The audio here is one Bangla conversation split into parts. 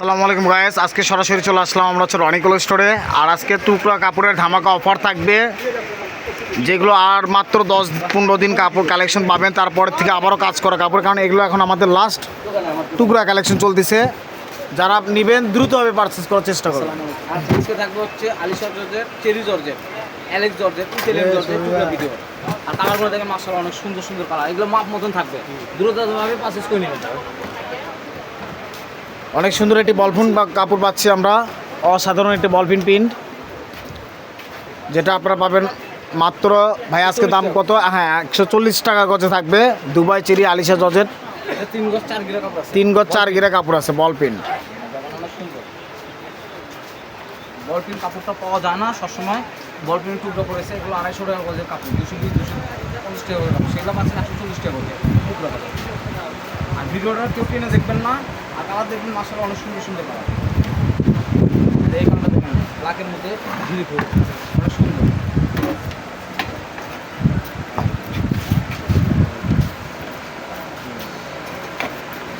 আসসালামু আলাইকুম গায়েস আজকে সরাসরি চলে আসলাম আমরা হচ্ছে রনিকল স্টোরে আর আজকে টুকরা কাপড়ের ধামাকা অফার থাকবে। যেগুলো আর মাত্র দশ পনেরো দিন কাপড় কালেকশন পাবেন। তারপরে থেকে আবারও কাজ করা কাপড়। কারণ এগুলো এখন আমাদের লাস্ট টুকরা কালেকশন চলতেছে। যারা নেবেন দ্রুতভাবে পারচেস করার চেষ্টা করবেন। আজকে থাকবে হচ্ছে আলিশা জর্জের চেরি জর্জের অ্যালেক্স জর্জের ইটালিয়ান জর্জের টুকরা ভিডিও আর কালারগুলো দেখেন মাসাল অনেক সুন্দর সুন্দর কালার এগুলো মাপ মতন থাকবে। দ্রুতভাবে পারচেস করে নেবেন। অনেক সুন্দর একটি বলফুন বা কাপড় পাচ্ছি আমরা। অসাধারণ একটি বলফিন প্রিন্ট। যেটা আপনারা পাবেন মাত্র ভাই আজকে দাম কত? হ্যাঁ একশো চল্লিশ টাকা গজে থাকবে। দুবাই চেরি আলিশা জজের তিন গজ চার গিরা কাপড় আছে। তিন গজ চার গিরা কাপড় আছে বল প্রিন্ট দেখেন অনেক সুন্দর বল প্রিন্ট কাপড়টা পাওয়া যায় না সবসময়। বল প্রিন্ট টুকরো করেছে এগুলো আড়াইশো টাকা গজের কাপড়। দুশো বিশ দুশো পঞ্চাশ টাকা করে সেগুলো পাচ্ছেন একশো চল্লিশ টাকা করে আর ভিডিওটা কেউ টেনে দেখবেন না। কালার দেখবেন মাসাল অনেক সুন্দর সুন্দর কালার এই কালারটা দেখেন ব্ল্যাকের মধ্যে ঝিরি ফুল। অনেক সুন্দর।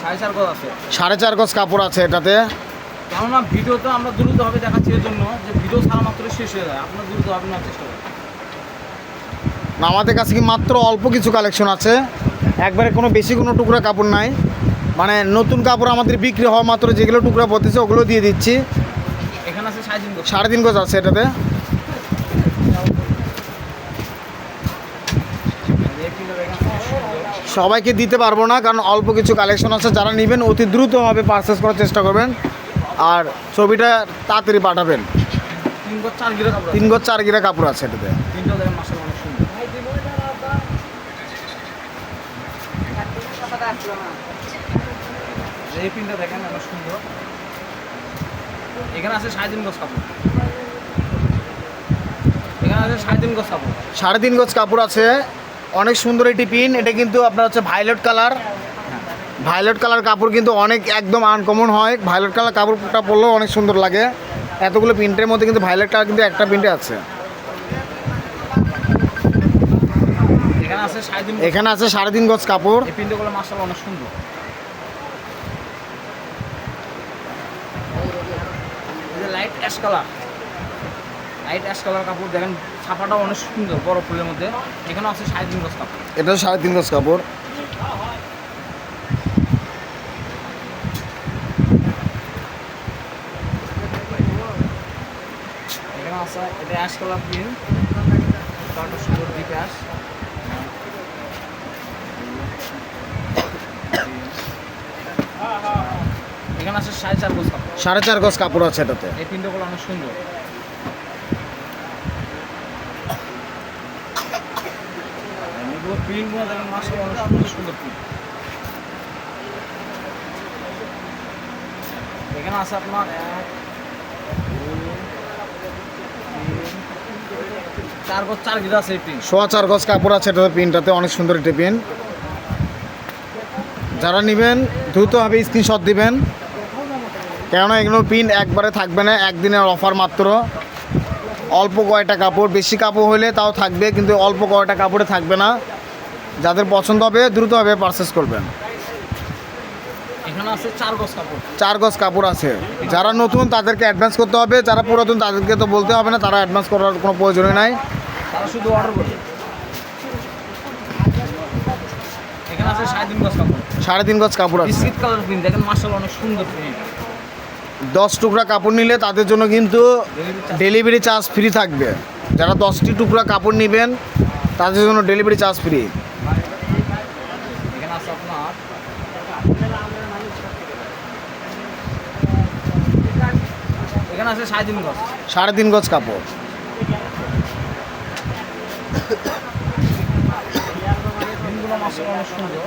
সাড়ে চার গজ আছে। সাড়ে চার গজ কাপড় আছে এটাতে। কেননা ভিডিওতে আমরা দ্রুতভাবে দেখাচ্ছি এর জন্য যে ভিডিও ছাড়া মাত্র শেষ হয়ে যায়। আপনার চেষ্টা করুন। না, আমাদের কাছে কি মাত্র অল্প কিছু কালেকশন আছে? একবারে কোনো বেশি কোনো টুকরা কাপড় নাই। মানে নতুন কাপড় আমাদের বিক্রি হওয়া মাত্র যেগুলো টুকরা পড়তেছে ওগুলো দিয়ে দিচ্ছি। এখানে আছে সাড়ে তিন গজ গজ আছে এটাতে। সবাইকে দিতে পারব না কারণ অল্প কিছু কালেকশন আছে। যারা নেবেন অতি দ্রুতভাবে পারচেস করার চেষ্টা করবেন। আর ছবিটা তাড়াতাড়ি পাঠাবেন। তিন গজ চার গিরা কাপড় আছে এটাতে তিনটা দেখেন মাসাল অনেক সুন্দর এই পিনটা দেখেন অনেক সুন্দর। এখানে আছে সাড়ে তিন গজ কাপড়। এখানে আছে সাড়ে তিন গজ কাপড়। সাড়ে তিন গজ কাপড় আছে। অনেক সুন্দর একটি পিন। এটা কিন্তু আপনার হচ্ছে ভায়োলেট কালার ভায়োলেট কালার কাপড় কিন্তু অনেক একদম আনকমন হয়। ভায়োলেট কালার কাপড়টা পরলেও অনেক সুন্দর লাগে। এতগুলো প্রিন্টের মধ্যে কিন্তু ভায়োলেট কালার কিন্তু একটা প্রিন্টে আছে। এখানে আছে সাড়ে তিন গজ। এখানে আছে সাড়ে তিন গজ কাপড়। প্রিন্টগুলো মাসাল অনেক সুন্দর এই যে light ash colour. Light ash colour কাপড় দেখেন ছাপাটাও অনেক সুন্দর বড় ফুলের মধ্যে। এখানে আছে সাড়ে তিন গজ কাপড়। এটা সাড়ে তিন গজ কাপড়। এখানে আছে এটা অ্যাশ কালার প্রিন্ট সুন্দর ডিপ অ্যাশ আছে? সাড়ে চার গজ কাপড়। সাড়ে চার গজ কাপড় আছে এটাতে। এই প্রিন্টগুলো অনেক সুন্দর। এগুলো প্রিন্টগুলো দেখেন মাসে অনেক সুন্দর সুন্দর প্রিন্ট এখানে আছে আপনার এক চার গজ চার আছে প্রিন্ট সোয়া চার গজ কাপড় আছে এটাতে প্রিন্টটাতে অনেক সুন্দর একটি প্রিন্ট যারা নেবেন দ্রুতভাবে স্ক্রিনশট দিবেন। কেননা এগুলো প্রিন্ট একবারে থাকবে না একদিনের অফার মাত্র। অল্প কয়টা কাপড় বেশি কাপড় হলে তাও থাকবে কিন্তু অল্প কয়টা কাপড়ে থাকবে না। যাদের পছন্দ হবে দ্রুতভাবে পারচেস করবেন। চার গজ কাপড়। আছে। যারা নতুন তাদেরকে অ্যাডভান্স করতে হবে। যারা পুরাতন তাদেরকে তো বলতে হবে না তারা অ্যাডভান্স করার কোনো প্রয়োজনই নাই। তারা শুধু অর্ডার করবে সাড়ে তিন গজ কাপড়। আছে। বিস্কিট কালার প্রিন্ট দেখেন অনেক সুন্দর প্রিন্ট দশ টুকরা কাপড় নিলে তাদের জন্য কিন্তু ডেলিভারি চার্জ ফ্রি থাকবে। যারা দশটি টুকরা কাপড় নেবেন তাদের জন্য ডেলিভারি চার্জ ফ্রি সাড়ে তিন গজ। সাড়ে তিন গজ কাপড়। অনেক সুন্দর।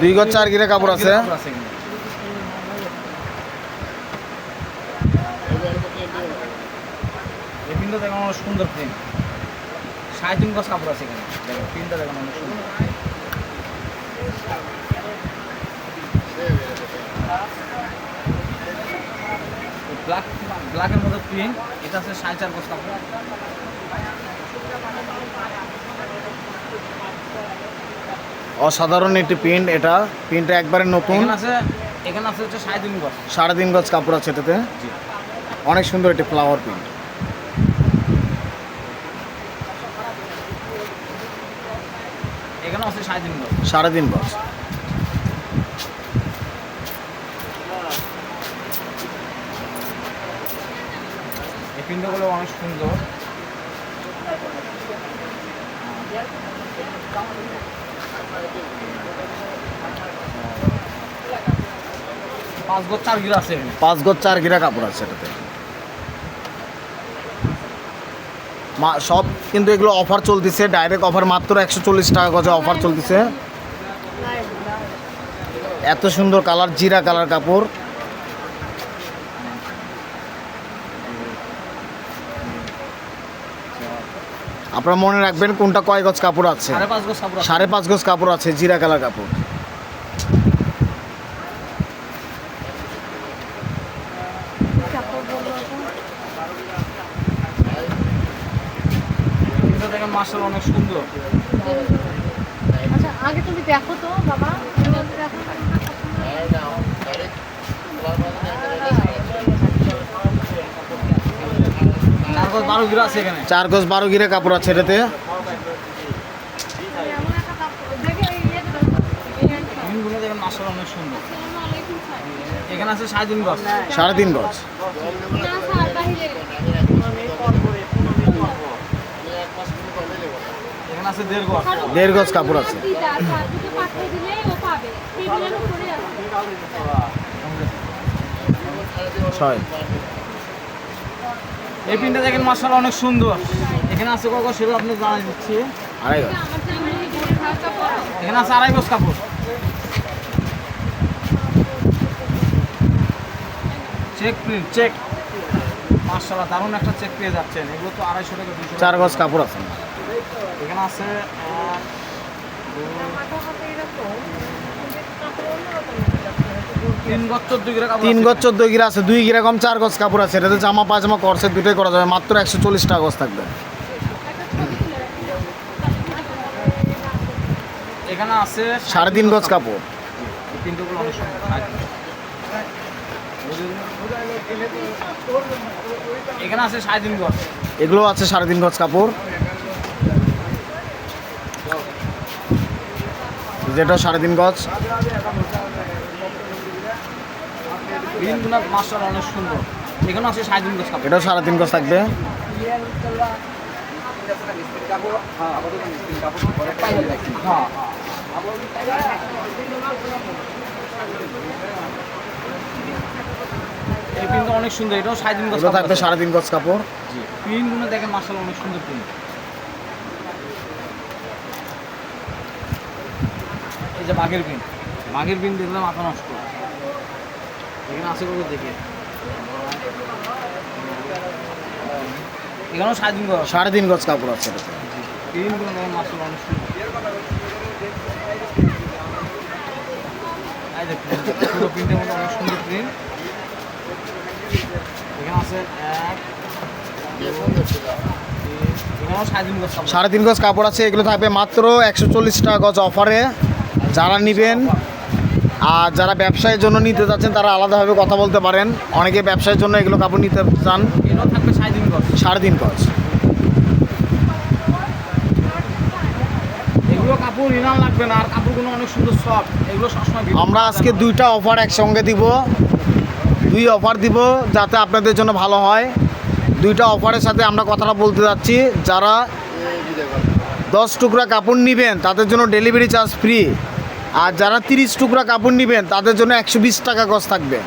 দুই গজ চার গিরে কাপড় আছে। সুন্দর প্রিন্ট সাড়ে তিন কাপড় আছে প্রিন্টটা সুন্দর। ব্ল্যাক ব্ল্যাকের মধ্যে প্রিন্ট এটা আছে চার গজ কাপড়। অসাধারণ একটি প্রিন্ট এটা। প্রিন্টটা একবারে নতুন। আছে এখানে আছে হচ্ছে সাড়ে তিন গজ। সাড়ে তিন গজ কাপড় আছে এটাতে। অনেক সুন্দর একটি ফ্লাওয়ার প্রিন্ট এখানে আছে সাড়ে তিন গজ। সাড়ে তিন গজ। এই প্রিন্টগুলো অনেক সুন্দর। পাঁচ গজ চার গিরা কাপড় আছে এটাতে। মা, সব কিন্তু এগুলো অফার চলতেছে ডাইরেক্ট অফার মাত্র একশো চল্লিশ টাকা গজে অফার চলতেছে। এত সুন্দর কালার জিরা কালার কাপড়। আপনারা মনে রাখবেন কোনটা কয় গজ কাপড় আছে? সাড়ে পাঁচ গজ কাপড় আছে। সাড়ে পাঁচ গজ কাপড় আছে জিরা কালার কাপড়। মাসের অনেক সুন্দর। চার গজ বারো গিরা কাপড় আছে এটাতে। সাড়ে তিন গজ। দেড় গজ কাপড় আছে। ছয়। এই পিনটা দেখেন মার্শাল অনেক সুন্দর। এখানে আছে কত সেগুলো আপনি জানাই দিচ্ছি। আড়াই এখানে আছে আড়াই গজ কাপড়। চেক প্রিন্ট চেক মার্শাল্লাহ দারুণ একটা চেক পেয়ে যাচ্ছেন। এগুলো তো আড়াইশো টাকা চার গজ কাপড় আছে। এখানে আছে এক, দুই, মাথা হাতে এরকম কাপড় অন্যরকম তিন গজ চোদ্দ গিরা আছে। দুই গিরা কম চার গজ কাপড় আছে। এটাতে জামা পাজামা করছে দুটোই করা যাবে মাত্র একশো চল্লিশ টাকা গজ থাকবে। এখানে আছে সাড়ে তিন গজ কাপড়। এখানে আছে সাড়ে তিন গজ। এগুলো আছে সাড়ে তিন গজ কাপড়। যেটা সাড়ে তিন গজ। প্রিন্টগুলো মার্শাল অনেক সুন্দর। এখানে আছে সাড়ে তিন গজ কাপড় এটাও সাড়ে তিন গজ থাকবে। এই প্রিন্টটা অনেক সুন্দর এটাও সাড়ে তিন গজ থাকবে। সাড়ে তিন গজ কাপড়। প্রিন্টগুলো দেখেন মার্শাল অনেক সুন্দর প্রিন্ট এই যে বাঘের প্রিন্ট বাঘের প্রিন্ট দেখলে মাথা নষ্ট। এখানে কত দেখে এখানেও সাড়ে তিন গজ। সাড়ে তিন গজ কাপড় আছে। পুরো প্রিন্টের অনেক সুন্দর প্রিন্ট। এখানে এক। সাড়ে তিন গজ কাপড় আছে এগুলো থাকবে মাত্র একশো চল্লিশ টাকা গজ অফারে। যারা নেবেন আর যারা ব্যবসায়ের জন্য নিতে যাচ্ছেন তারা আলাদাভাবে কথা বলতে পারেন। অনেকে ব্যবসায়ের জন্য এগুলো কাপড় নিতে চান। সাড়ে তিন বিক্রি আমরা আজকে দুইটা অফার একসঙ্গে দিব। দুই অফার দিব যাতে আপনাদের জন্য ভালো হয়। দুইটা অফারের সাথে আমরা কথাটা বলতে যাচ্ছি। যারা দশ টুকরা কাপড় নেবেন তাদের জন্য ডেলিভারি চার্জ ফ্রি আর যারা তিরিশ টুকরা কাপড় নেবেন তাদের জন্য একশো বিশ টাকা গজ থাকবে।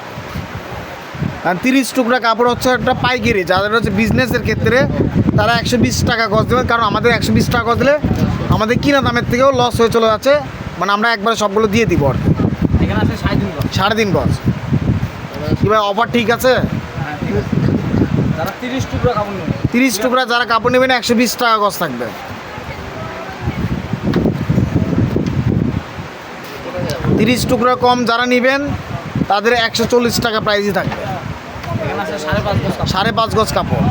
কারণ তিরিশ টুকরা কাপড় হচ্ছে একটা পাইকারি যাদের হচ্ছে বিজনেসের ক্ষেত্রে তারা একশো বিশ টাকা গজ দেবেন কারণ আমাদের একশো বিশ টাকা গজ দিলে আমাদের কিনা দামের থেকেও লস হয়ে চলে যাচ্ছে। মানে আমরা একবারে সবগুলো দিয়ে দিব আর এখানে আছে সাড়ে তিন গজ। কি ভাই অফার ঠিক আছে? হ্যাঁ ঠিক আছে। যারা তিরিশ টুকরো কাপড় নেবে তিরিশ টুকরা যারা কাপড় নেবেন একশো বিশ টাকা গজ থাকবে। তিরিশ টুকরা কম যারা নেবেন, তাদের একশো চল্লিশ টাকা প্রাইজই থাকবে। সাড়ে পাঁচ গজ কাপড়।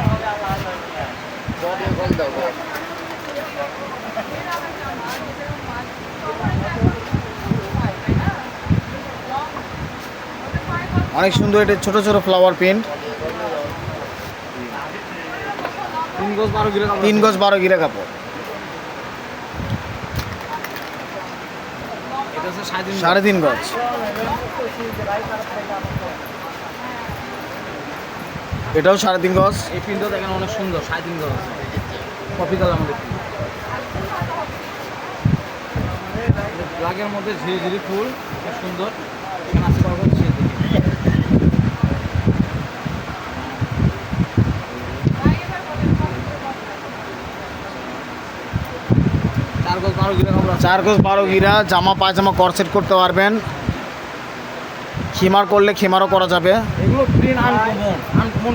অনেক সুন্দর এটা ছোট ছোট ফ্লাওয়ার প্রিন্ট তিন গজ বারো গিরা তিন গজ বারো গিরা কাপড়। সাড়ে তিন গজ। এটাও সাড়ে তিন গজ। এই প্রিন্টটা দেখেন অনেক সুন্দর সাড়ে তিন গজ। কপি কালার আমাদের ব্লাগের মধ্যে ঝিরি ঝিরি ফুল খুব সুন্দর। এখানে আসতে পারব সে দিকে চার গজ বারো গিরে কাপড় আছে চার গজ বারো গিরা, জামা, পায়জামা করসেট করতে পারবেন। খিমার করলে খিমারও করা যাবে। এগুলো প্রিন্ট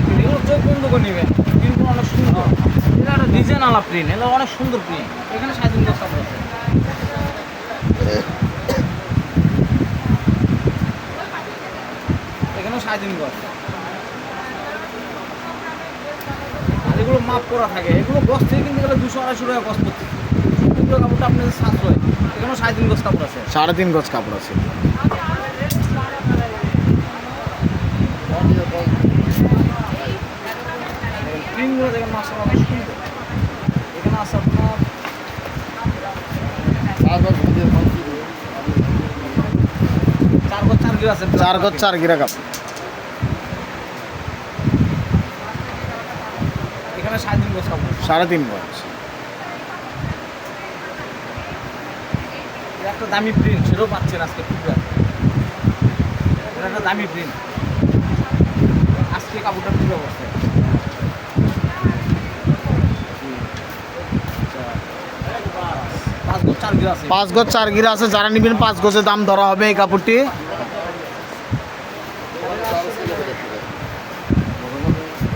প্রিন্ট এগুলো নেবেন। প্রিন্টগুলো অনেক সুন্দর। এটা একটা প্রিন্ট এগুলো অনেক সুন্দর প্রিন্ট এখানে এখানেও এগুলো মাপ করা থাকে। এগুলো গছ থেকে কিনতে দুশো, আড়াইশো টাকা করতে এগুলো কাপড়টা সাশ্রয়। এখানেও সাড়ে তিন গজ কাপড় আছে। সাড়ে তিন গজ কাপড় আছে। প্রিন্টগুলো দেখেন মাসা অনেক সুন্দর। এখানে আছে আপনার চার গজ চার গিরা আছে। চার গজ চার গিরা কাপড়। এখানে সাড়ে তিন গজ কাপড় সাড়ে তিন গজ এটা একটা দামি প্রিন্ট সেটাও পাচ্ছেন আজকে টুকরা এটা একটা দামি প্রিন্ট আজকে কাপড়টা টুকরা বসছে পাঁচ গজ চার গিরা আছে। পাঁচ গজ চার গিরা আছে যারা নেবেন পাঁচ গজের দাম ধরা হবে এই কাপড়টি।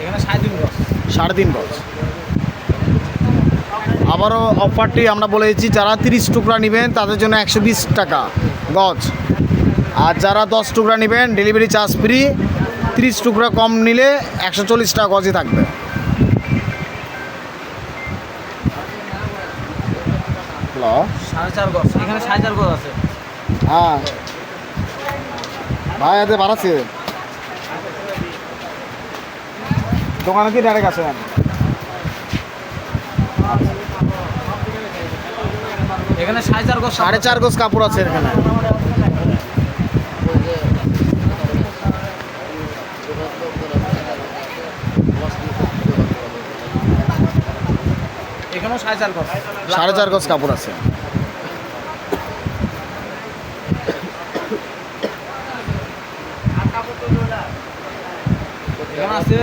এখানে সাড়ে তিন গজ। সাড়ে তিন গজ। আবারও অফারটি আমরা বলে দিচ্ছি যারা তিরিশ টুকরা নেবেন তাদের জন্য একশো বিশ টাকা গজ। আর যারা দশ টুকরা নেবেন ডেলিভারি চার্জ ফ্রি তিরিশ টুকরা কম নিলে একশো চল্লিশ টাকা থাকবে। গজ আছে। হ্যাঁ। ভাই এতে বাড়াচ্ছে দোকানে কি ডাইরেক্ট আছেন এখানে সাড়ে চার গজ সাড়ে চার গজ কাপড় আছে এখানে। এখানেও সাড়ে চার গজ। সাড়ে চার গজ কাপড় আছে। এখানে আছে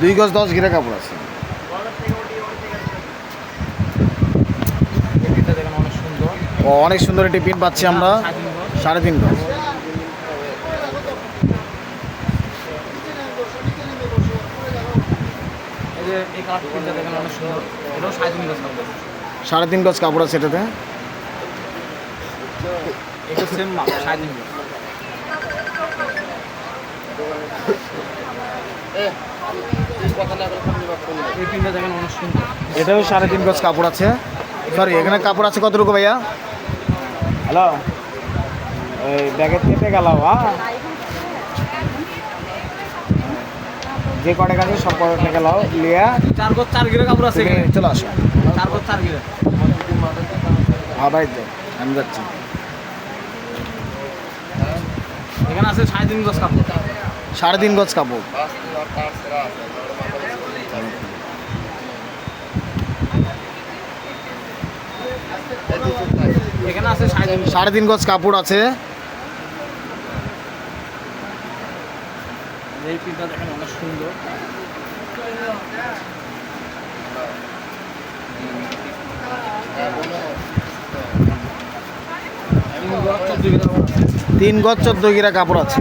দুই গজ দশ ঘিরে কাপড় আছে এটা দেখেন অনেক সুন্দর ও অনেক সুন্দর একটি পিন পাচ্ছি আমরা। সাড়ে তিন গজ সাড়ে তিন গজ কাপড় আছে এটাতে। এটাও সাড়ে তিন গজ কাপড় আছে। সরি এখানে কাপড় আছে কতটুকু ভাইয়া? হ্যালো? এই ব্যাগের কেটে গেল হ্যাঁ যে কটা আছে সব কটা গেল লিয়া? চার গজ চার কিলো কাপড় আছে এখানে। চলে আসো। চার গজ চার কিলো হ্যাঁ বাড়িতে আমি যাচ্ছি। এখানে আছে সাড়ে তিন গজ কাপড়। সাড়ে তিন গজ কাপড়। এখানে আছে সাড়ে তিন গজ কাপড় আছে। এই প্রিন্টটা দেখেন অনেক সুন্দর। তিন গজ চোদ্দ গিরা কাপড় আছে।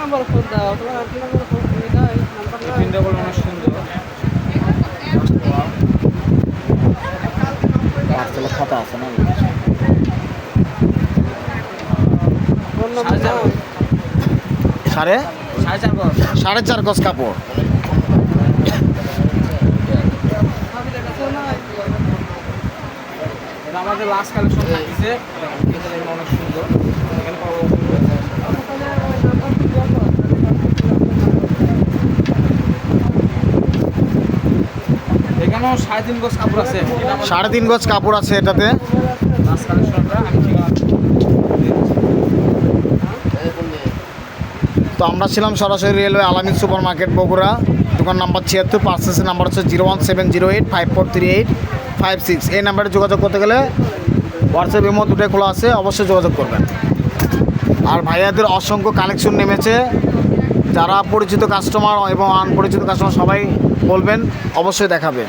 নাম্বার ফোন দাও? তোমার নাম্বার ফোন দিয়ে দাও নাম্বার বলে অনেক সুন্দর। পার্সেলের খাতা আছে না সাড়ে চার গজ। সাড়ে? চার গজ। সাড়ে চার গজ কাপড়। আমাদের লাস্ট কালেকশন থাকছে এখানে অনেক সুন্দর। এখানে পাবো এখানেও সাড়ে তিন গজ কাপড় আছে। এটাতে। তো আমরা ছিলাম সরাসরি রেলওয়ে আলামিন সুপার মার্কেট বগুড়া। দোকান নাম্বার ছিয়াত্তর পার্সেসের নাম্বার হচ্ছে zero one seven zero eight, five four three eight, five six. এই নাম্বারে যোগাযোগ করতে গেলে হোয়াটসঅ্যাপ ইমো দুটোই খোলা আছে, অবশ্যই যোগাযোগ করবেন। আর ভাইয়াদের অসংখ্য কালেকশন নেমেছে। যারা পরিচিত কাস্টমার এবং আনপরিচিত কাস্টমার সবাই বলবেন অবশ্যই দেখাবে।